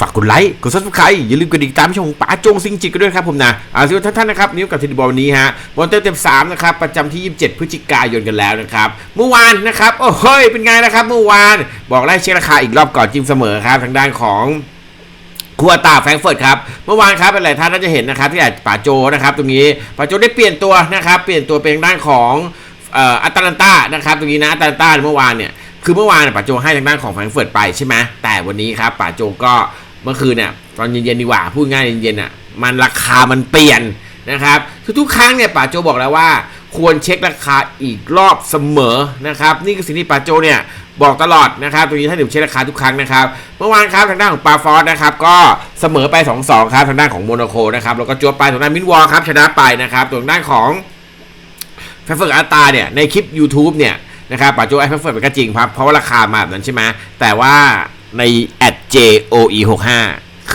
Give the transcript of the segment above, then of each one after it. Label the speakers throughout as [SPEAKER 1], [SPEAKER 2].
[SPEAKER 1] ฝากกดไลค์กดซับสไครต์อย่าลืมกดติดตามช่องป๋าโจงซิงจิกกันด้วยครับผมนะอ่าสวัสดีท่านๆนะครับนิ้วกับทีดีบอลวันนี้ฮะบอลเต็มเต็มสามนะครับประจำที่ 27 พฤศจิกายนกันแล้วนะครับเมื่อวานนะครับโอ้เฮ้ยเป็นไงนะครับเมื่อวาน บอกได้เช็คราคาอีกรอบก่อนจิ้มเสมอครับทางด้านของครัวตาแฟรงเฟิร์ตครับเมื่อวานครับเป็นหลายท่านน่าจะเห็นนะครับที่อาจป่าโจนะครับตรงนี้ป่าโจได้เปลี่ยนตัวนะครับเปลี่ยนตัวเป็นด้านของเอ่ออัตแลนตานะครับตรงนี้นะอัตแลนตาเมื่อวานเนี่ย คือเมื่อวานป่าโจให้ทางด้านของแฟรงก์เฟิร์ตไปใช่ไหมแต่วันนี้ครับป่าโจก็เมื่อคืนเนี่ยตอนเย็นๆดีกว่าพูดง่ายเย็นๆอะมันราคามันเปลี่ยนนะครับทุกๆครั้งเนี่ยป่าโจบอกแล้วว่า ควรเช็คราคาอีกรอบเสมอนะครับนี่คือสิ่งที่ป่าโจเนี่ยบอกตลอดนะครับตรงนี้ถ้าดื่มเช็คราคาทุกครั้งนะครับเมื่อวานครับทางด้านของปาฟอสนะครับก็เสมอไป 2-2 ครับทางด้านของโมนาโคนะครับแล้วก็จวบไปทางด้านมินวอลครับชนะไปนะครับทางด้านของแฟนเฟิร์อาตาเนี่ยในคลิป YouTube เนี่ย นะครับป่าโจไอ้แฟนเฟิร์กมันก็จริงครับเพราะว่าราคามาแบบนั้นใช่ไหมแต่ว่าในแอด JOE65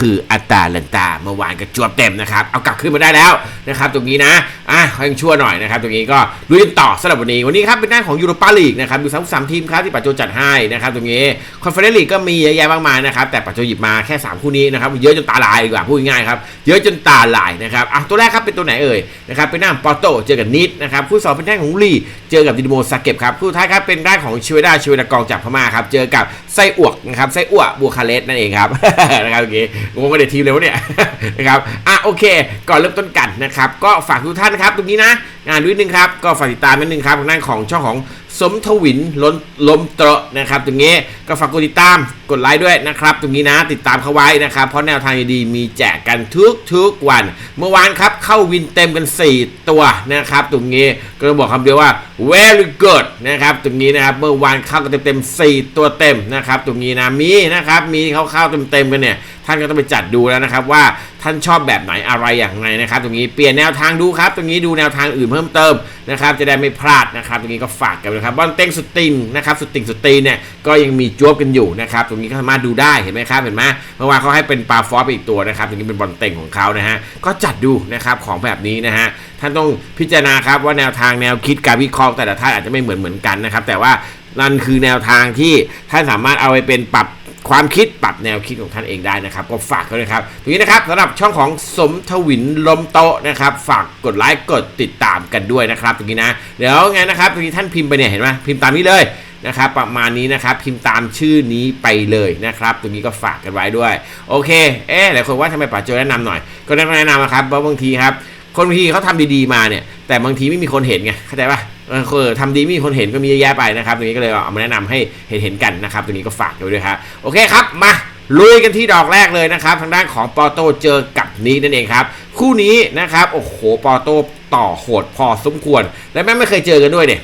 [SPEAKER 1] คืออัตาเลนตาเมื่อวานก็จวบเต็มนะครับ เอากลับขึ้นมาได้แล้วนะครับตรงนี้นะอะขายังชั่วหน่อยนะครับตรงนี้ก็ลุยต่อสำหรับวันนี้วันนี้ครับเป็นด้าของยูโรปาลีกนะครับดูสามสามทีมครับที่ปัจจุจัดให้นะครับตรงนี้คอนเฟอเรนซ์ลีกก็มีเยอะแยะมากมายนะครับแต่ปัจจุหยิบมาแค่ 3 คู่นี้นะครับเยอะจนตาลายดีกว่าพูดง่ายครับเยอะจนตาลายนะครับอะตัวแรกครับเป็นตัวไหนเอ่ยนะครับเป็นหน้าปอร์โตเจอกับนิดนะครับคู่สองเป็นด้าของลีเจอกับดินโมซาเก็บครับคู่ท้ายครับเป็นด้าของชิเวดาชิเวดากองจากพม่าครับเจอกับไส้อวกนะครับไส้อั่วบัวคาเลสนั่นเองครับนะครับโอเคงงกันเดี๋ยวทีมเลยวะเนี่ยนะครับอะโอเค ก่อนเริ่มต้นกันนะครับ ก็ฝากทุกท่านนะครับ ตรงนี้นะงานด้วยนึงครับ ก็ฝากติดตามนิดนึงครับทางด้านของช่องของสมทวินล้นลมเตระนะครับ ตรงนี้ ก็ฝากกดติดตาม กดไลค์ด้วยนะครับ ตรงนี้นะติดตามเขาไว้นะครับ เพราะแนวทางดีมีแจกกันทุกทุกวัน เมื่อวานครับเข้าวินเต็มกัน 4 ตัวนะครับ ตรงนี้ก็ต้องบอกคำเดียวว่า very good นะครับ ตรงนี้นะครับเมื่อวานเข้ากันเต็มๆ4ตัวเต็มนะครับ ตรงนี้นะมีนะครับมีเข้าเข้าเต็มๆกันเนี่ยท่านก็ต้องไปจัดดูแล้วนะครับว่าท่านชอบแบบไหนอะไรอย่างไรนะครับ ตรงนี้เปลี่ยนแนวทางดูครับ ตรงนี้ดูแนวทางอื่นเพิ่มเติมนะครับ จะได้ไม่พลาดนะครับ ตรงนี้ก็ฝากกันนะครับบอลเต้งสุดติงนะครับสุดติงสุดตีเนี่ยก็ยังมีจวบกันอยู่นะครับตรงนี้ก็สามารถดูได้เห็นไหมครับเห็นไหมเมื่อวานเขาให้เป็นปลาฟอสไปอีกตัวนะครับตรงนี้เป็นบอลเต็งของเขานะฮะก็จัดดูนะครับของแบบนี้นะฮะท่านต้องพิจารณาครับว่าแนวทางแนวคิดการวิเคราะห์แต่ละท่านอาจจะไม่เหมือนเหมือนกันนะครับแต่ว่านั่นคือแนวทางที่ท่านสามารถเอาไปเป็นปรับความคิดปรับแนวคิดของท่านเองได้นะครับ ก็ฝากเขาเลยครับตรงนี้นะครับสำหรับช่องของสมทวินลมโตนะครับ ฝากกดไลค์กดติดตามกันด้วยนะครับตรงนี้นะเดี๋ยวไงนะครับตรงนี้ท่านพิมพ์ไปเนี่ยเห็นไหมพิมพ์ตามนี้เลย นะครับประมาณนี้นะครับพิมพ์ตามชื่อนี้ไปเลยนะครับตรงนี้ก็ฝากกันไว้ด้วย โอเคเอ๊ะหลายคนว่าทำไมป๋าโจแนะนำหน่อย ก็แนะนำนะครับเพราะบางทีครับคนบางทีเขาทำดีๆมาเนี่ย แต่บางทีไม่มีคนเห็นไงเข้าใจปะเออทำดีไม่มีคนเห็นก็มีเยอะแยะไปนะครับตรงนี้ก็เลยเอามาแนะนำให้เห็นเห็นๆกันนะครับตรงนี้ก็ฝากด้วยด้วยครับโอเคครับมาลุยกันที่ดอกแรกเลยนะครับ ทางด้านของปอโตเจอกับนี้นั่นเองครับ คู่นี้นะครับโอ้โหปอโตต่อโหดพอสมควร และแม่ไม่เคยเจอกันด้วยเนี่ย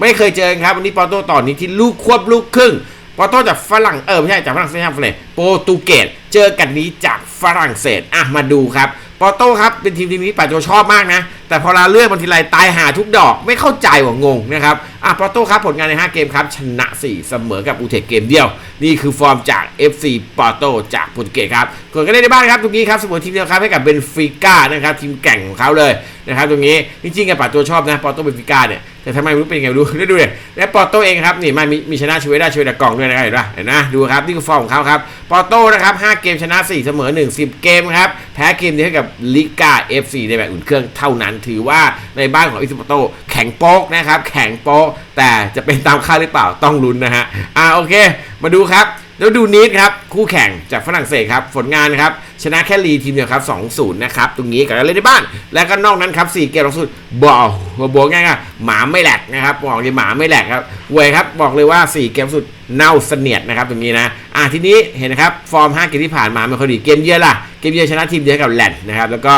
[SPEAKER 1] ไม่เคยเจอครับวันนี้ปอโตต่อนี้ที่ลูกควบลูกครึ่งปอโต้จากฝรั่งเออไม่ใช่จากฝรั่งเศสฝรั่งเศสโปรตุเกสเจอกันนี้จากฝรั่งเศสอะมาดูครับปอโต้ครับเป็นทีมทีมนี้ป่าโจชอบมากนะ แต่พอเราเลือกบางทีไรตายหาทุกดอกไม่เข้าใจว่างงนะครับอะปอโต้ครับผลงานใน 5 เกมครับ ชนะ 4 เสมอกับอูเทคเกมเดียว นี่คือฟอร์มจาก FC ปอโต้จากโปรตุเกสครับกดกันได้ในบ้านครับตรงนี้ครับเสมอทีมเดียวครับให้กับเบนฟิก้านะครับทีมแก่งของเขาเลยนะครับตรงนี้จริงๆกับป่าโจชอบนะปอโต้เบนฟิก้าเนี่ย แต่ทำไมไม่รู้เป็นไงไม่รู้ได้ดูเลยและปอโต้เองครับนี่มันมีมีชนะช่วยได้ช่วยดากองด้วยนะครับเห็นป่ะเห็นนะดูครับนี่คือฟอร์มของเขาครับปอโต้นะครับ5เกมชนะ 4 เสมอ 1 10 เกมครับแพ้เกมเดียวให้กับลิกา FC ในแบบอุ่นเครื่องเท่านั้น ถือว่าในบ้านของอิสปอโต้แข็งโป๊กนะครับแข็งโป๊กแต่จะเป็นตามคาดหรือเปล่าต้องลุ้นนะฮะอ่าโอเค มาดูครับ แล้วดูนิดครับ คู่แข่งจากฝรั่งเศสครับผลงานครับ ชนะแค่ลีทีมเดียวครับ 2-0 นะครับ ตรงนี้กับเล่นในบ้าน แล้วก็นอกนั้นครับ 4 เกมล่าสุดบอกบอกง่ายๆหมาไม่แหลกนะครับ บอกเลยหมาไม่แหลกครับเวยครับบอกเลยว่า 4 เกมสุดเน่าเสนียดนะครับตรงนี้นะ อะทีนี้เห็นนะครับ ฟอร์ม 5 เกมที่ผ่านมาไม่ค่อยดีเกมเยือนล่ะ เกมเยือนชนะทีมเดียวกับแลนด์นะครับแล้วก็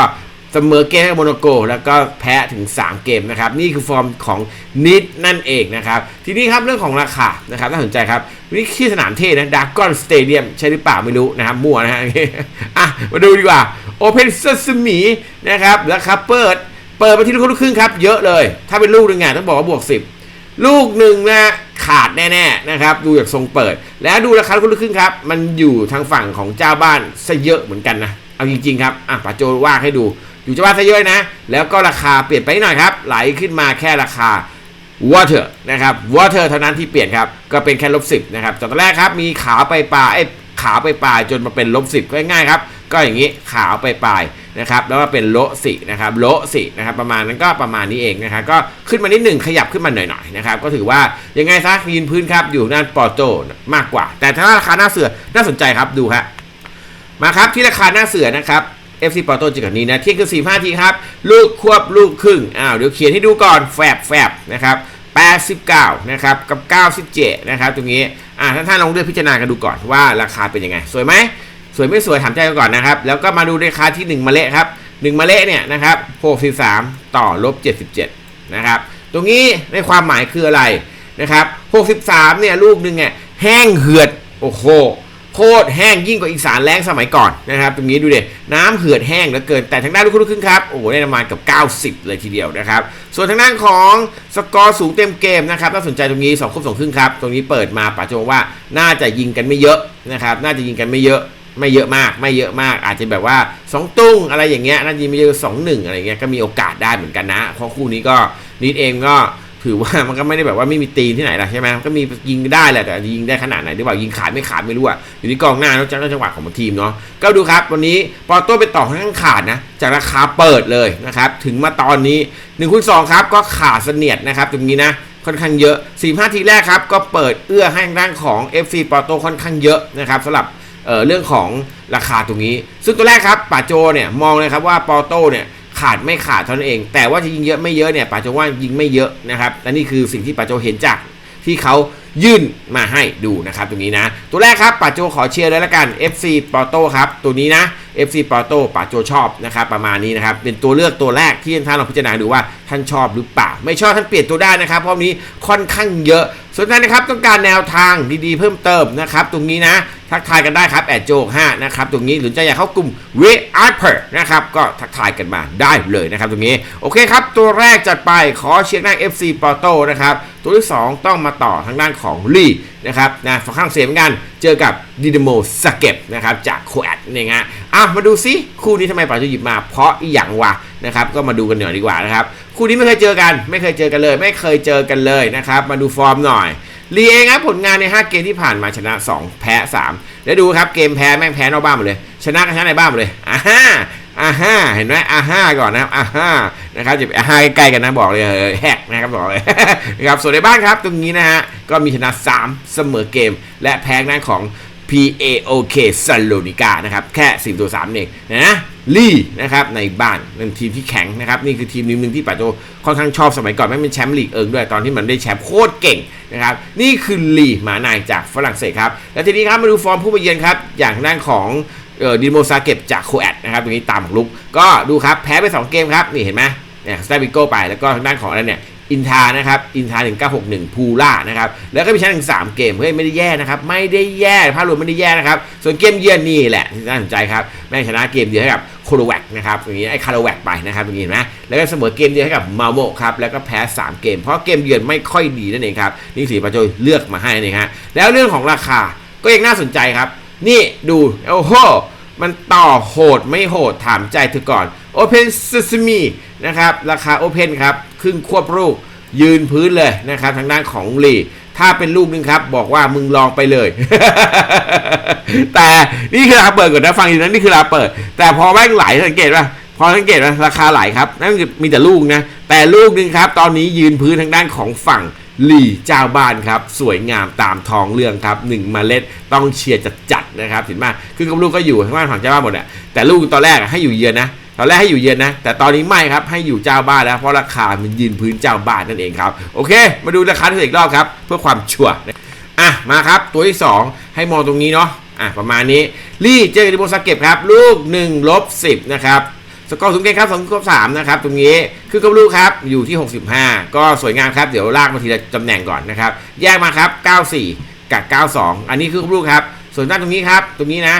[SPEAKER 1] เสมอเกมกับโมโนโก แล้วก็แพ้ถึง 3 เกมนะครับ นี่คือฟอร์มของนิดนั่นเองนะครับ ทีนี้ครับเรื่องของราคานะครับน่าสนใจครับนี่ที่สนามเทนะดากอนสเตเดียมใช่หรือเปล่าไม่รู้นะครับ มั่วนะฮะอะมาดูดีกว่าโอเพนเซสมีนะครับราคาเปิด เปิดไปที่ลูกครึ่งครับ เยอะเลย ถ้าเป็นลูกหนึ่งไงต้องบอกว่าบวก 10 ลูกหนึ่งนะขาดแน่ๆนะครับดูจากทรงเปิด แล้วดูราคาลูกครึ่งครับ มันอยู่ทางฝั่งของเจ้าบ้านซะเยอะเหมือนกันนะเอาจริงๆครับอะป้าโจว่าให้ดู อยู่จ้าบ้าซะเยอะนะ แล้วก็ราคาเปลี่ยนไปนิดหน่อยครับ ไหลขึ้นมาแค่ราคา water นะครับ water เท่านั้นที่เปลี่ยนครับ ก็เป็นแค่ลบสิบนะครับจากตอนแรกครับมีขาไปปลาไอ้ขาวไปปลายจนมาเป็นลบสิบก็ง่ายๆครับ ก็อย่างนี้ขาวไปปลายนะครับ แล้วก็เป็นโลสินะครับโลสินะครับ ประมาณนั้นก็ประมาณนี้เองนะครับ ก็ขึ้นมานิดหนึ่งขยับขึ้นมาหน่อยๆนะครับ ก็ถือว่ายังไงซะยืนพื้นครับ อยู่ด้านปอโตมากกว่า แต่ถ้าราคาหน้าเสือน่าสนใจครับดูฮะมาครับที่ราคาหน้าเสือนะครับ FC ปอร์โตจิกับนี้นะเที่ยงคืนสี่ห้าทีครับ ลูกควบลูกครึ่งอ้าวเดี๋ยวเขียนให้ดูก่อนแฟบแฟบนะครับ89 นะครับ กับ 97 นะครับ ตรงนี้ อ่าท่านท่านลองเลือกพิจารณากันดูก่อนว่าราคาเป็นยังไง สวยไหม สวยไม่สวยถามใจกันก่อนนะครับ แล้วก็มาดูราคาที่ 1มะเละครับ 1มะเละเนี่ยนะครับ 63 ต่อลบ 77 นะครับ ตรงนี้ในความหมายคืออะไรนะครับ 63 เนี่ยลูกหนึ่งเนี่ยแห้งเหือด โอ้โห โคตรแห้งยิ่งกว่าอีสานแล้งสมัยก่อนนะครับตรงนี้ดูเดิน้ำเหือดแห้งเหลือเกิน แต่ทางด้านลูกครึ่งครับโอ้โหได้ประมาณเกับ 90 เลยทีเดียวนะครับส่วนทางด้านของสกอร์สูงเต็มเกมนะครับน่าสนใจตรงนี้2คูบ2ครึ่งครับตรงนี้เปิดมาป๋าโจงว่าน่าจะยิงกันไม่เยอะนะครับน่าจะยิงกันไม่เยอะไม่เยอะมากไม่เยอะมากอาจจะแบบว่า 2 ตุ้งอะไรอย่างเงี้ยน่าจะยิงไม่เยอะสองหนึ่งอะไรเงี้ยก็มีโอกาสได้เหมือนกันนะเพราะคู่นี้ก็นิดเองก็ ถือว่ามันก็ไม่ได้แบบว่าไม่มีตีนที่ไหนล่ะใช่ไหมก็มียิงได้แหละแต่ยิงได้ขนาดไหนหรือเปล่ายิงขาดไม่ขาดไม่รู้อะอยู่ที่กองหน้าแล้วจังจังหวะของทีมเนาะก็ดูครับ วันนี้ปอโต้ไปต่อข้างขาดนะจากราคาเปิดเลยนะครับถึงมาตอนนี้1นคูณสครับก็ขาดเสนียดนะครับตรงนี้นะค่อนข้างเยอะ 4 5 ทีแรกครับก็เปิดเอื้อให้ทางด้านของ FC ปอโต้ค่อนข้างเยอะนะครับสำหรับเอ่อเรื่องของราคาตรงนี้ ซึ่งตัวแรกครับป่าโจเนี่ยมองเลยครับว่าปอโต้เนี่ย ขาดไม่ขาดเท่านั้นเอง แต่ว่าจะยิงเยอะไม่เยอะเนี่ยปาโจว่ายิงไม่เยอะนะครับและนี่คือสิ่งที่ปาโจเห็นจากที่เขายื่นมาให้ดูนะครับตรงนี้นะ ตัวแรกครับปาโจขอเชียร์เลยละกัน FC ปอโต้ครับตัวนี้นะ FC ปอโต้ปาโจชอบนะครับประมาณนี้นะครับเป็นตัวเลือกตัวแรกที่ท่านลองพิจารณาดูว่าท่านชอบหรือเปล่า ไม่ชอบท่านเปลี่ยนตัวได้นะครับเพราะนี้ค่อนข้างเยอะส่วนท่านนะครับต้องการแนวทางดีๆเพิ่มเติมนะครับตรงนี้นะทักทายกันได้ครับแอดโจก5นะครับตรงนี้หรือจะอยากเข้ากลุ่ม w a r p e r นะครับก็ทักทายกันมาได้เลยนะครับตรงนี้โอเคครับตัวแรกจัดไปขอเชียร์หน้า FC ปอโตนะครับตัวที่ 2 ต้องมาต่อทางด้านของสองลีนะครับนะฝั่งข้างเสียเหมือนกัน เจอกับดินาโมสเก็ตนะครับจากโคแอดนี่ยฮะอะมาดูซิคู่นี้ทำไมป๋าจะหยิบมาเพราะอีหยังวะนะครับก็มาดูกันหน่อยดีกว่านะครับคู่นี้ไม่เคยเจอกันไม่เคยเจอกันเลย ไม่เคยเจอกันเลยนะครับมาดูฟอร์มหน่อยลีเองครับผลงานใน 5 เกมที่ผ่านมาชนะ 2 แพ้ 3 แล้วดูครับเกมแพ้แม่งแพ้นอกบ้านหมดเลย ชนะก็ชนะในบ้านหมดเลยอ่า อาฮ่าเห็นไหมอาฮ่าก่อนนะครับอาฮ่านะครับจะอาฮ่าใกล้ๆกันนะบอกเลยเออแฮกนะครับบอกเลยนะครับส่วนในบ้านครับตรงนี้นะฮะก็มีชนะ 3 เสมอเกม และแพ้ด้านของ PAOK ซาโลนิกานะครับแค่10ตัว3เองนะลี่นะครับในบ้านเป็นทีมที่แข็งนะครับนี่คือทีมหนึ่งที่ปัจจุบันค่อนข้างชอบสมัยก่อนแม่เป็นแชมป์ลีกเอิงด้วยตอนที่มันได้แชมป์โคตรเก่งนะครับนี่คือลีหมานายจากฝรั่งเศสครับ แล้วทีนี้ครับมาดูฟอร์มผู้มาเยือนครับอย่างทางด้านของ เออดิโมซาเก็บจากโคแอดนะครับตรงนี้ตามของลุกก็ดูครับแพ้ไป 2 เกมครับ นี่เห็นไหมเนี่ยสไตบิโก้ไปแล้วก็ทางด้านของอะไรเนี่ยอินทานะครับอินทา1961พูล่านะครับแล้วก็มีชนะถึง3เกมเฮ้ยไม่ได้แย่นะครับไม่ได้แย่ภาพรวมไม่ได้แย่นะครับส่วนเกมเยือนนี่แหละที่น่าสนใจครับแม่งชนะเกมเดียวให้กับโคโลแวกนะครับตรงนี้ไอ้คาร์แวกไปนะครับตรงนี้เห็นไหมแล้วก็เสมอเกมเดียวให้กับมาโมครับแล้วก็แพ้ 3 เกม เพราะเกมเยือนไม่ค่อยดีนั่นเองครับนี่สีปาโจเลือกมาให้นี่ฮะแล้วเรื่องของราคาก็ยังน่าสนใจครับ นี่ดู โอ้โห มันต่อโหดไม่โหดถามใจเธอก่อน Open Sesame นะครับ ราคา Open ครับ ครึ่งควบลูก ยืนพื้นเลยนะครับ ทางด้านของลีถ้าเป็นลูกนึงครับ บอกว่ามึงลองไปเลย แต่นี่คือราคาเปิดก่อนนะฟังดีนะนี่คือราคาเปิด แต่พอแม่งไหลสังเกตป่ะพอสังเกตว่าราคาไหลครับนั่นมีแต่ลูกนะ แต่ลูกนึงครับ ตอนนี้ยืนพื้นทางด้านของฝั่ง ลี่เจ้าบ้านครับ สวยงามตามทองเรื่องครับหนึ่งเมล็ดต้องเชียร์จัดจัดๆนะครับเห็นไหมคือกับลูกก็อยู่ทางด้านฝั่งเจ้าบ้านหมดอะแต่ลูกตอนแรกให้อยู่เยือนนะตอนแรกให้อยู่เย็นนะ แต่ตอนนี้ไม่ครับ ให้อยู่เจ้าบ้านแล้ว เพราะราคามันยืนพื้นเจ้าบ้านนั่นเองครับ โอเค มาดูราคาอีกรอบครับ เพื่อความชัวร์อะ มาครับ ตัวที่ 2 ให้มองตรงนี้เนาะอะ ประมาณนี้ลี่เจอกับดิโบซาเก็บครับ ลูก1ลบ10 นะครับ สกอร์สูงเกมครับ2ลบ3นะครับตรงนี้คือกับลูกครับอยู่ที่ 65 ก็สวยงามครับ เดี๋ยวลากมาทีละตำแหน่งก่อนนะครับ แยกมาครับ 94 กับ 92 อันนี้คือกับลูกครับ ส่วนด้านตรงนี้ครับ ตรงนี้นะ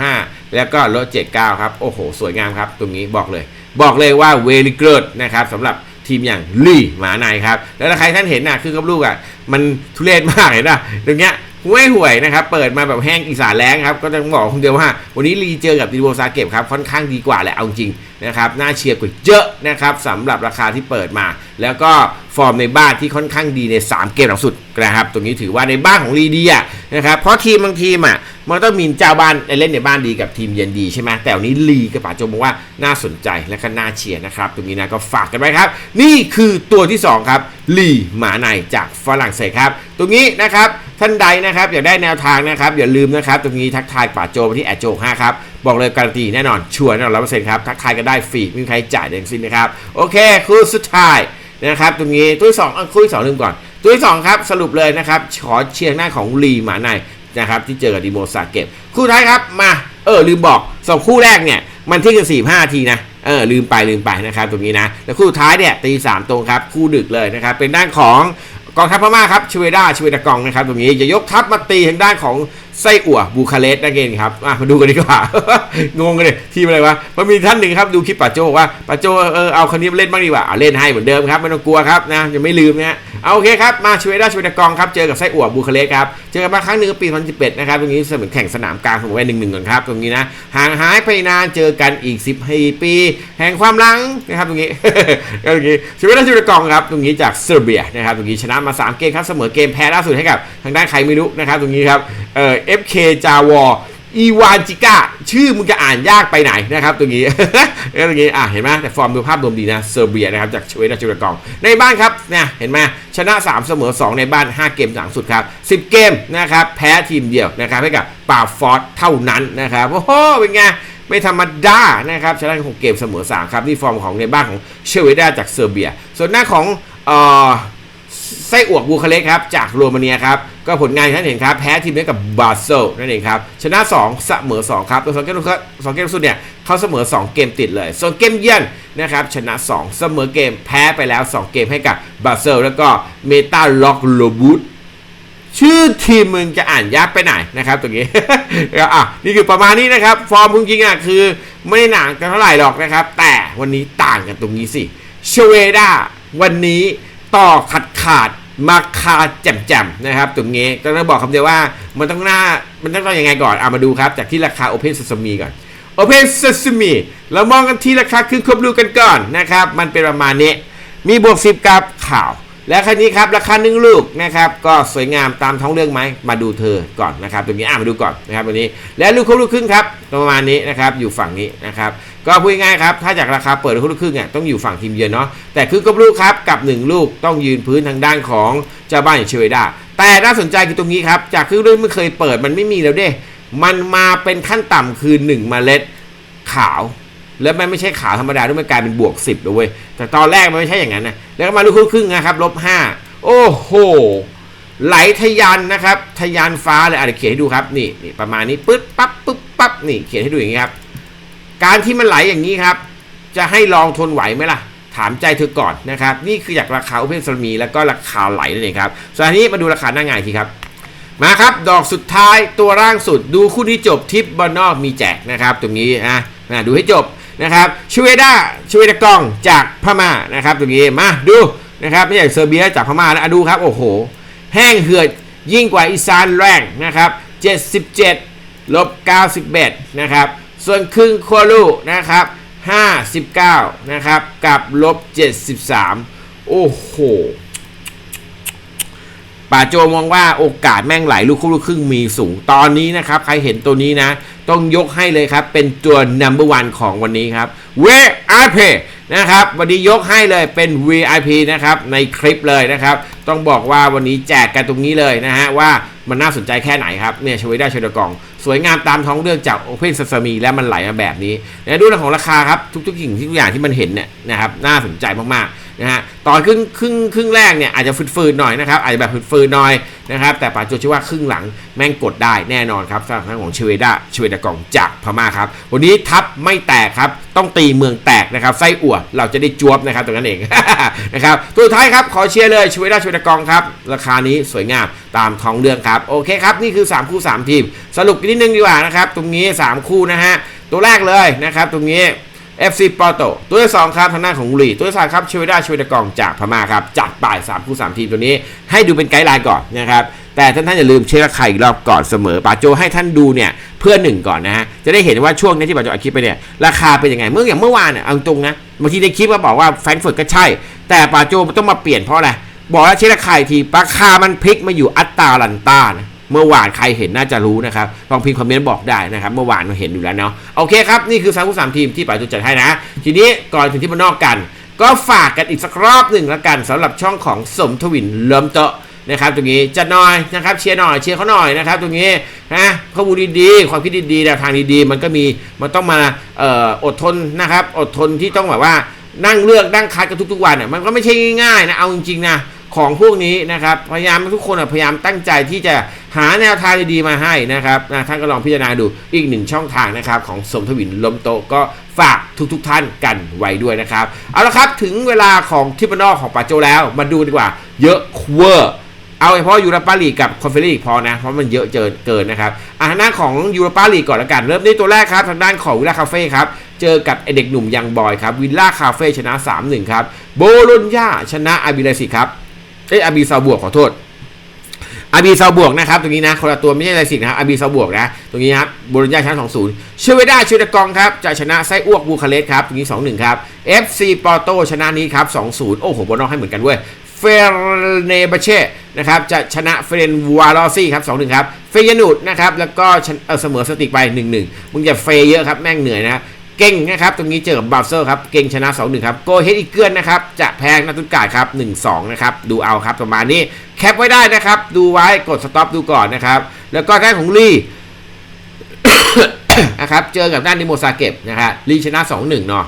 [SPEAKER 1] 65 แล้วก็ลด79 ครับ โอ้โห สวยงามครับ ตรงนี้บอกเลย บอกเลยว่า very good นะครับสำหรับทีมอย่างลี่หมาในครับ แล้วถ้าใครท่านเห็นนะคือกับลูกอะมันทุเรศมากเห็นป่ะตรงเนี้ยห่วยห่วยนะครับ เปิดมาแบบแห้งอีสานแรงครับ ก็ต้องบอกคนเดียวว่า วันนี้ลีเจอกับดิโบซาเก็บครับ ค่อนข้างดีกว่าแหละ เอาจริง นะครับน่าเชียร์กว่าเยอะนะครับสำหรับราคาที่เปิดมา แล้วก็ฟอร์มในบ้านที่ค่อนข้างดีใน 3 เกมหลังสุดนะครับตรงนี้ถือว่าในบ้านของลีดีอะนะครับเพราะทีมบางทีมอะมันต้องมีเจ้าบ้านเล่นในบ้านดีกับทีมเยือนดีใช่ไหมแต่วันนี้ลีกับป๋าโจมองว่าน่าสนใจและก็น่าเชียร์นะครับตรงนี้นะก็ฝากกันไว้ครับ นี่คือตัวที่ 2 ครับลีหมาในจากฝรั่งเศสครับ ตรงนี้นะครับท่านใดนะครับอยากได้แนวทางนะครับอย่าลืมนะครับตรงนี้ทักทายป๋าโจไปที่แอดโจ5ครับ บอกเลยการันตีแน่นอนชัวร์แน่นอนร้อยเปอร์เซ็นต์ครับทักทายกันได้ฟรีไม่มีใครจ่ายใดทั้งสิ้นนะครับโอเคคู่สุดท้ายนะครับตรงนี้ตัวที่สองคู่ที่สองลืมก่อน ตัวที่สองครับสรุปเลยนะครับขอเชียร์หน้าของลีหมาในนะครับที่เจอกับดิโมซาเก็บคู่ท้ายครับมาเออลืมบอกสองคู่แรกเนี่ยมันที่กันสี่ห้าทีนะเออลืมไปลืมไปนะครับตรงนี้นะแล้วคู่ท้ายเนี่ยตีสามตรงครับคู่ดึกเลยนะครับเป็นด้านของกองทัพพม่าครับชเวด้าชเวดากองนะครับตรงนี้จะยกทัพมาตีทางด้านของ ไส้อั่วบูคาเรสต์นั่นเองครับมาดูกันดีกว่างงกันเลยทีมอะไรวะมันมีท่านหนึ่งครับดูคลิปป่าโจบอกว่าป่าโจเออเอาคันนี้มเล่นบ้างดีกว่าเล่นให้เหมือนเดิมครับไม่ต้องกลัวครับนะยังไม่ลืมนะฮะ เอาโอเคครับ มาชเวด้าชเวดากองครับ เจอกับไส้อั่วบูคาเรสครับ เจอกันมาครั้งหนึ่งปี 2011 นะครับ ตรงนี้เสมือนแข่งสนามกลางสมมติว่าหนึ่งหนึ่งก่อนครับ ตรงนี้นะ ห่างหายไปนานเจอกันอีก14ปี แห่งความหลังนะครับตรงนี้ก็ตรงนี้ชเวด้าชเวดากองครับ ตรงนี้จากเซอร์เบียนะครับ ตรงนี้ชนะมาสามเกมครับ เสมอเกมแพ้ล่าสุดให้กับทางด้านใครไม่รู้นะครับ ตรงนี้ครับ เอ่อ FK จาวอ อีวานจิก้าชื่อมึงจะอ่านยากไปไหนนะครับตรงนี้แล้วตรงนี้อะเห็นไหมแต่ฟอร์มดูภาพรวมดีนะเซอร์เบียนะครับจากชเวดาจูรกองในบ้านครับเนี่ยเห็นไหมชนะ 3 เสมอ 2 ในบ้าน 5 เกมหลังสุดครับ 10 เกมนะครับแพ้ทีมเดียวนะครับให้กับป่าฟอร์ดเท่านั้นนะครับโอ้โหเป็นไงไม่ธรรมดานะครับชนะหกเกมเสมอ 3 ครับนี่ฟอร์มของในบ้านของเชเวดาจากเซอร์เบีย ส่วนหน้าของเอ่อไส้อวกบูคาเรสครับจากโรมาเนียครับ ก็ผลงานท่านเห็นครับ แพ้ทีมนี้กับบาเซลนั่นเองครับ ชนะ 2 เสมอ 2 ครับตัวสองเกมลูกสองเกมล่าสุดเนี่ยเขาเสมอ 2 เกมติดเลย ส่วนเกมเยือนนะครับ ชนะ 2 เสมอเกมแพ้ไปแล้ว 2 เกมให้กับบาเซลแล้วก็เมตาล็อกโลบูตชื่อทีมมึงจะอ่านยากไปไหนนะครับตรงนี้แล้วอะนี่คือประมาณนี้นะครับ ฟอร์มจริงๆอะคือไม่ได้หนักกันเท่าไหร่หรอกนะครับ แต่วันนี้ต่างกันตรงนี้สิเชเวดาวันนี้ต่อขาดขาด มาคาแจ่มๆนะครับตรงนี้ก็ต้องบอกคำเดียวว่ามันต้องหน้ามันต้องต้องยังไงก่อนเอามาดูครับ จากที่ราคา Open Sesame ก่อน Open Sesame เรามองกันที่ราคาขึ้นครบดูกันก่อนนะครับ มันเป็นประมาณนี้ มีบวกสิบกับข่าว และคันนี้ครับราคาหนึ่งลูกนะครับก็สวยงามตามท้องเรื่องไหมมาดูเธอก่อนนะครับตรงนี้อ่ามาดูก่อนนะครับตัวนี้ และลูกครบลูกครึ่งครับประมาณนี้นะครับอยู่ฝั่งนี้นะครับก็พูดง่ายครับถ้าจากราคาเปิดลูกครึ่งอะต้องอยู่ฝั่งทีมเยือนเนาะแต่ครึ่งครบลูกครับกับ 1 ลูกต้องยืนพื้นทางด้านของเจ้าบ้านอย่างเชเวดาแต่น่าสนใจคือตรงนี้ครับจากครึ่งลูกไม่เคยเปิดมันไม่มีแล้วเด้ มันมาเป็นขั้นต่ำคือ1เมล็ดขาว แล้วมันไม่ใช่ขาวธรรมดาด้วยมันกลายเป็นบวกสิบเลยเว้ยแต่ตอนแรกมันไม่ใช่อย่างนั้นนะ แล้วก็มาลูกครึ่งนะครับลบห้าโอ้โหไหลทะยานนะครับทะยานฟ้าเลยอะเดี๋ยวเขียนให้ดูครับนี่นี่ประมาณนี้ปึ๊บปั๊บปึ๊บปั๊บนี่เขียนให้ดูอย่างนี้ครับ การที่มันไหลอย่างนี้ครับ จะให้ลองทนไหวไหมล่ะ ถามใจเธอก่อนนะครับ นี่คือจากราคาโอเพนสมีแล้วก็ราคาไหลนั่นเองครับส่วนอันนี้มาดูราคาหน้างานทีครับ มาครับ ดอกสุดท้ายตัวร่างสุด ดูคู่ที่จบทิปบอลนอกมีแจกนะครับ ตรงนี้นะนะดูให้จบ นะครับชเวดาชเวดากองจากพม่านะครับตรงนี้มาดูนะครับไม่ใช่เซอร์เบียจากพม่านะอะดูครับโอ้โห แห้งเหือดยิ่งกว่าอีสานแรงนะครับ77ลบ91นะครับส่วนครึ่งโคลูนะครับ59นะครับกับลบ73 โอ้โห ป่าโจมองว่าโอกาสแม่งไหลลูกคู่ลูกครึ่งมีสูงตอนนี้นะครับ ใครเห็นตัวนี้นะ ต้องยกให้เลยครับ เป็นตัว number one ของวันนี้ครับ VIP นะครับ วันนี้ยกให้เลยเป็น VIP นะครับ ในคลิปเลยนะครับ ต้องบอกว่าวันนี้แจกกันตรงนี้เลยนะฮะ ว่ามันน่าสนใจแค่ไหนครับ เนี่ยชเวด้าชเดกอง สวยงามตามท้องเรื่องจาก Open Sesame และมันไหลมาแบบนี้นะดูเรื่องของราคาครับทุกๆสิ่งทุกอย่างที่มันเห็นเนี่ยนะครับน่าสนใจมากๆ นะฮะตอนครึ่งครึ่งครึ่งแรกเนี่ยอาจจะฟืดๆหน่อยนะครับอาจจะแบบฟืดๆหน่อยนะครับแต่ป่าโจเชื่อว่าครึ่งหลังแม่งกดได้แน่นอนครับสำหรับทางของเชเวดาเชเวดากองจากพม่าครับ วันนี้ทับไม่แตกครับ ต้องตีเมืองแตกนะครับไส้อั่วเราจะได้จวบนะครับตรงนั้นเองนะครับตัวท้ายครับขอเชียร์เลยเชเวดาเชเวดากองครับ ราคานี้สวยงามตามท้องเรื่องครับโอเคครับนี่คือ 3 คู่ 3 ทีม สรุปนนิดนึงดีกว่านะครับตรงนี้ 3 คู่นะฮะตัวแรกเลยนะครับตรงนี้ FC ปอโตตัวที่2ครับทางหน้าของบุรีตัวที่สามครับเชเวด้าชเวดากองจากพม่าครับจัดไป3คู่3ทีมตัวนี้ ให้ดูเป็นไกด์ไลน์ก่อนนะครับแต่ท่านท่านอย่าลืมเช็คราคาอีกรอบก่อนเสมอปาโจให้ท่านดูเนี่ยเพื่อหนึ่งก่อนนะฮะจะได้เห็นว่าช่วงนี้ที่ปัจจุบันคลิปไปเนี่ยราคาเป็นยังไงเมื่ออย่างเมื่อวานเนี่ยเอาตรงนะบางทีในคลิปก็บอกว่าแฟรงก์เฟิร์ตก็ใช่ แต่ปาโจมันต้องมาเปลี่ยนเพราะอะไรบอกแล้วเช็คราคาอีกทีราคามันพลิกมาอยู่อัตตาลันตานะ เมื่อวานใครเห็นน่าจะรู้นะครับลองพิมพ์คอมเมนต์บอกได้นะครับเมื่อวานเราเห็นอยู่แล้วเนาะโอเคครับนี่คือสามผู้สามทีมที่ป๋าโจจัดให้นะ ทีนี้ก่อนถึงที่มันนอกกัน ก็ฝากกันอีกสักรอบหนึ่งแล้วกันสำหรับช่องของสมทวินเริ่มโตะนะครับตรงนี้จัดหน่อยนะครับเชียร์หน่อยเชียร์เขาหน่อยนะครับตรงนี้นะข้อมูลดีๆความคิดดีๆแนวทางดีๆ มันก็มีมันต้องมาออดทนนะครับอดทนที่ต้องแบบว่านั่งเลือกนั่งคัดกันทุกๆวันอะมันก็ไม่ใช่ง่ายๆนะเอาจริงๆนะของพวกนี้นะครับพยายามทุกคนพยายามตั้งใจที่จะ หาแนวทางดีๆมาให้นะครับนะท่านก็ลองพิจารณาดูอีกหนึ่งช่องทางนะครับของสมทวินลมโตก็ฝากทุกๆท่านกันไว้ด้วยนะครับ เอาละครับถึงเวลาของทิปนอลของปาโจแล้วมาดูดีกว่า เยอะเวอร์เอาเฉพาะยูโรปาลีกกับคอนเฟอเรนซ์พอนะ เพราะมันเยอะเกินเกินนะครับอะทางด้าของยูโรปาลีกก่อนละกัน เริ่มที่ตัวแรกครับ ทางด้านของวิลล่าคาเฟ่ครับ เจอกับไอเด็กหนุ่มยังบอยครับ วิลล่าคาเฟ่ชนะ 3-1 ครับ โบโลญญาชนะอาบิเลสิครับ เอ้อาบีซาบวกขอโทษ อาบีซาบวกนะครับตรงนี้นะคนละตัวไม่ใช่ไรสินะครับอาบีซาบวกนะตรงนี้ครับบโลญญาชนะ2-0เชเวด้าชูดกองครับจะชนะไส้อ้วกบูคาเรสครับตรงนี้2-1ครับ FC ปอร์โตชนะนี้ครับ2-0โอ้โหบอลนอกให้เหมือนกันเว้ยเฟรเนเบเช่นะครับจะชนะเฟรนวาลอซี่ครับสองหนึ่งครับเฟยนูดนะครับแล้วก็ชนเออเสมอสติกไปหนึ่งหนึ่งมึงอย่าเฟยเยอะครับแม่งเหนื่อยนะ เก่งนะครับตรงนี้เจอกับบาเซอร์ครับเก่งชนะ 2-1 ครับโกเฮดอีเกือนนะครับจะแพ้นักตุนกาดครับ 1-2 นะครับดูเอาครับประมาณนี้แคปไว้ได้นะครับ ดูไว้กดสต็อปดูก่อนนะครับแล้วก็ด้านของลีนะครับเจอกับด้านนิโมซาเก็บนะครับลีชนะ 2-1 เนาะ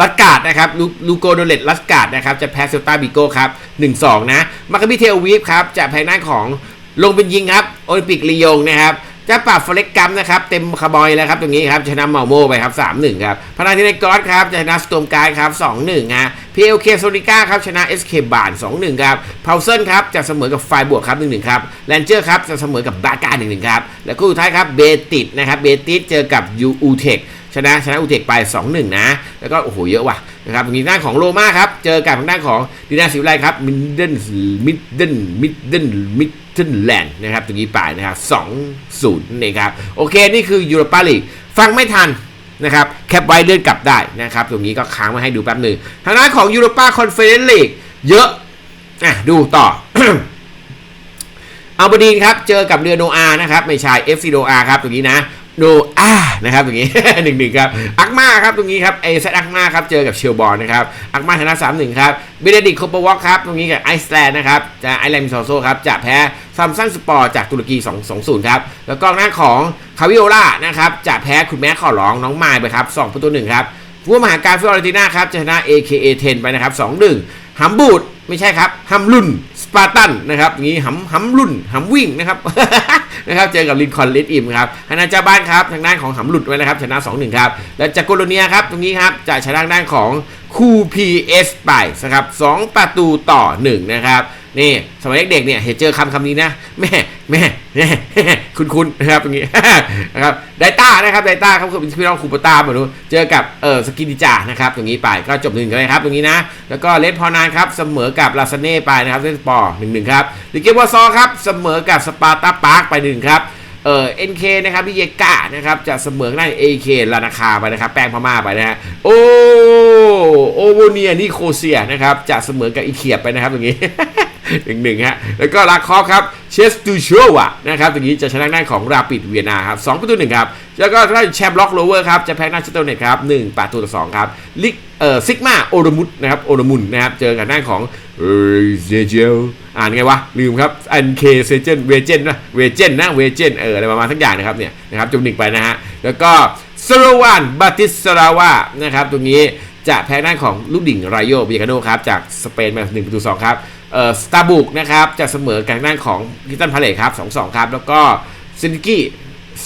[SPEAKER 1] ลัสกาดนะครับลูโกโดเลตลัสกาดนะครับจะแพ้เซลตาบิโก้ครับ 1-2 นะมาคาบิเทลวีฟครับจะแพ้หน้าของลงเป็นยิงครับโอลิมปิกลียงนะครับ จะปรับเฟล็กกัมนะครับเต็มคาร์บอยแล้วครับตรงนี้ครับชนะเมาโมไปครับ3-1ครับพนาธินกอสครับชนะสโตมการ์ดครับ2-1ฮะพีเอลเคโซนิก้าครับชนะ SK บาน2-1ครับเพาเซนครับจะเสมอกับไฟบวกครับ1-1ครับแลนเจอร์ครับจะเสมอกับบาการ1-1ครับแล้วก็สุดท้ายครับเบติดนะครับเบติดเจอกับยูอูเทคชนะชนะอุเทกไป 2-1 นะ แล้วก็โอ้โหเยอะว่ะนะครับตรงนี้ด้านของโรม่าครับ เจอกับทางด้านของดีนาสิวไลครับมิดเดิลมิดเดิลมิดเดิลมิด เดิลแลนด์นะครับตรงนี้ไปนะครับ2-0นี่ครับโอเคนี่คือยูโรปาลีกฟังไม่ทันนะครับแคปไว้เลื่อนกลับได้นะครับตรงนี้ก็ค้างไว้ให้ดูแป๊บหนึ่งทางด้านของยูโรปาคอนเฟอเรนซ์ลีกเยอะอะดูต่ออัลบดีนครับ เจอกับเรือโนอานะครับ ไม่ใช่เอฟซีโนอาครับตรงนี้นะ โนอานะครับตรงนี้หนึ่งหนึ่งครับอักมาครับตรงนี้ครับเอเซอักมาครับเจอกับเชลบอลนะครับอักมาชนะสามหนึ่งครับเบเดดิกโคปวอกครับตรงนี้กับไอซ์แลนด์นะครับจะไอแลนด์มิโซโซครับจะแพ้ซัมซังสปอร์จากตุรกี2 2 0ครับแล้วก็หน้าของคาวิโอล่านะครับจะแพ้คุณแม่ขอร้องน้องไมายไปครับ2ประตูหนึ่งครับผู้มหาการฟิออเรนติน่าครับจะชนะ AKA 10 ไปนะครับ2-1หัมบูดไม่ใช่ครับฮัมลุน ปาร์ตันนะครับอย่างนี้หำหำรุ่นหำวิ่งนะครับนะครับเจอกับลินคอนเลดอิมครับฮานานเจ้าบ้านครับทางด้านของหำหลุดไว้นะครับชนะ2-1ครับและจากโกโลเนียครับตรงนี้ครับจะชนะด้านของ คูพีเอสไปนะครับ2ประตูต่อ1นะครับนี่สมัยเด็กๆเนี่ยเห็นเจอคำคำนี้นะแม่แม่แม่คุณคุณนะครับตรงนี้นะครับไดต้านะครับไดต้าครับคือเป็นพี่น้องคูปต้าเหมือนเจอกับเออสกินดิจ่านะครับตรงนี้ไปก็จบหนึ่งกันเลยครับตรงนี้นะ แล้วก็เลดพอนานครับเสมอกับลาซาเน่ไปนะครับเล่นสปอร์หนึ่งหนึ่งครับลิเกวอซอครับเสมอกับสปาร์ตาปาร์คไปหนึ่งครับ เออเอ็นเคนะครับพี่เยกานะครับจะเสมอได้เอเคลานาคาไปนะครับ แป้งพม่าไปนะฮะโอโอโวเนียนิโคเซียนะครับจะเสมอกับอีเคียบไปนะครับตรงนี้ หนึ่งหนึ่งฮะ แล้วก็ลาคอฟครับ เชสตูโชวนะครับตรงนี้จะชนะด้านของราปิดเวียนาครับสองประตูหนึ่งครับ แล้วก็ทางด้แชมป์ล็อกโรเวอร์ครับ จะแพ้หน้าเชสเตอร์เน็ตครับหนึ่งประตูต่อสองครับ ลิกเอ่อซิกมาโอรมุตนะครับ โอรมุนนะครับ เจอกันด้านของเอเซเจลอ่านไงวะ ลืมครับอันเคเซเจนเวเจนนะเวเจนนะเวเจนเอออะไรประมาณทั้งอย่างนะครับเนี่ยนะครับจบหนึ่งไปนะฮะ แล้วก็ซาโรวานบาติสราวานะครับตรงนี้จะแพ้ด้านของลูกดิ่งไรโยเบียกาโนครับจากสเปนมาหนึ่งประตูสองครับ เอ่อสตาร์บุกนะครับจะเสมอกันด้านของกิตันพาเลตครับ2 2ครับ แล้วก็ซินกี้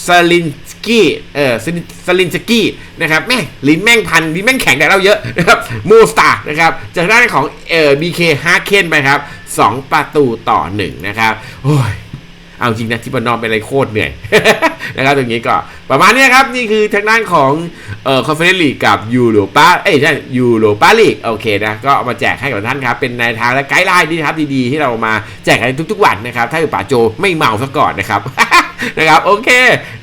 [SPEAKER 1] ซาลินสกี้เออซินซาลินสกี้นะครับแม่ลิ้นแม่งพันลิ้นแม่งแข็งแต่เราเยอะนะครับมูสตาร์นะครับจากด้านของเอ่อบีเคฮาร์เคนไปครับ2ประตูต่อ1นะครับโอ้ย เอาจริงนะที่ปนอมเป็นอะไรโคตรเหนื่อยนะครับตรงนี้ก็ประมาณนี้ครับนี่คือทางด้านของเอ่อคอนเฟอเรนซ์ลีกกับยูโรปาเอ้ยใช่ยูโรปาลีกโอเคนะก็เอามาแจกให้กับท่านครับเป็นในวทางและไกด์ไลน์ดีครับดีๆที่เรามาแจกกันทุกๆวันนะครับถ้าอยู่ป่าโจไม่เมาซะก่อนนะครับนะครับโอเค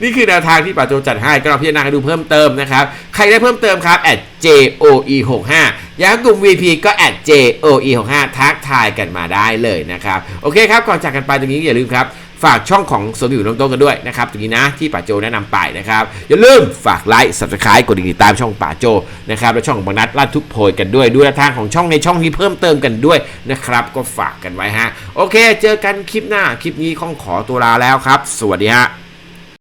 [SPEAKER 1] นี่คือแนวทางที่ป่าโจจัดให้ก็ลองพิจารณาดูเพิ่มเติมนะครับใครได้เพิ่มเติมครับ at joe 6 5อยากห้กลุ่ม VP ก็ at joe 6 5ทักทายกันมาได้เลยนะครับโอเคครับก่อนจากกันไปตรงนี้อย่าลืมครับ ฝากช่องของสวนอยู่น้องโต้กันด้วยนะครับตรงนี้นะที่ป่าโจแนะนำไปนะครับอย่าลืมฝากไลค์ subscribe กดติดตามช่องป่าโจนะครับและช่องของบางนัดลาดทุกโพยกันด้วยดูแนวทางของช่องในช่องนี้เพิ่มเติมกันด้วยนะครับก็ฝากกันไว้ฮะโอเค เจอกันคลิปหน้าคลิปนี้ข้องขอตัวลาแล้วครับ สวัสดีฮะ